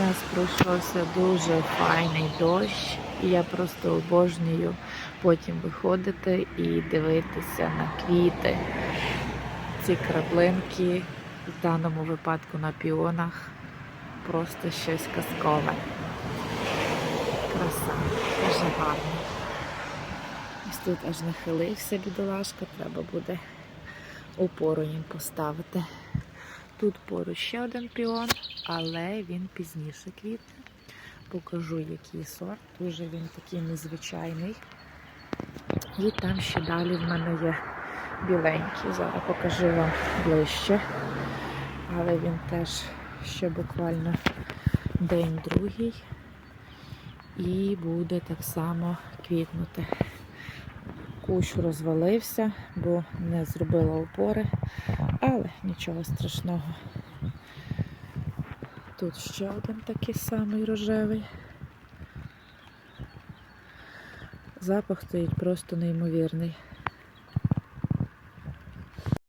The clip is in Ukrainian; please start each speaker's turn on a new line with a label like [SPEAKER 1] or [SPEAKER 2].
[SPEAKER 1] нас пройшовся дуже файний дощ, і я просто обожнюю потім виходити і дивитися на квіти. Ці краплинки, в даному випадку на піонах, просто щось казкове. Краса, дуже гарно. Ось тут аж нахилився бідолашка, треба буде опору їм поставити. Тут поруч ще один піон, але він пізніше квітне. Покажу, який сорт. Дуже він такий незвичайний. І там ще далі в мене є біленький. Зараз покажу вам ближче. Але він теж ще буквально день другий. І буде так само квітнути. Кущ розвалився, бо не зробила опори, але нічого страшного. Тут ще один такий самий рожевий. Запах стоїть просто неймовірний.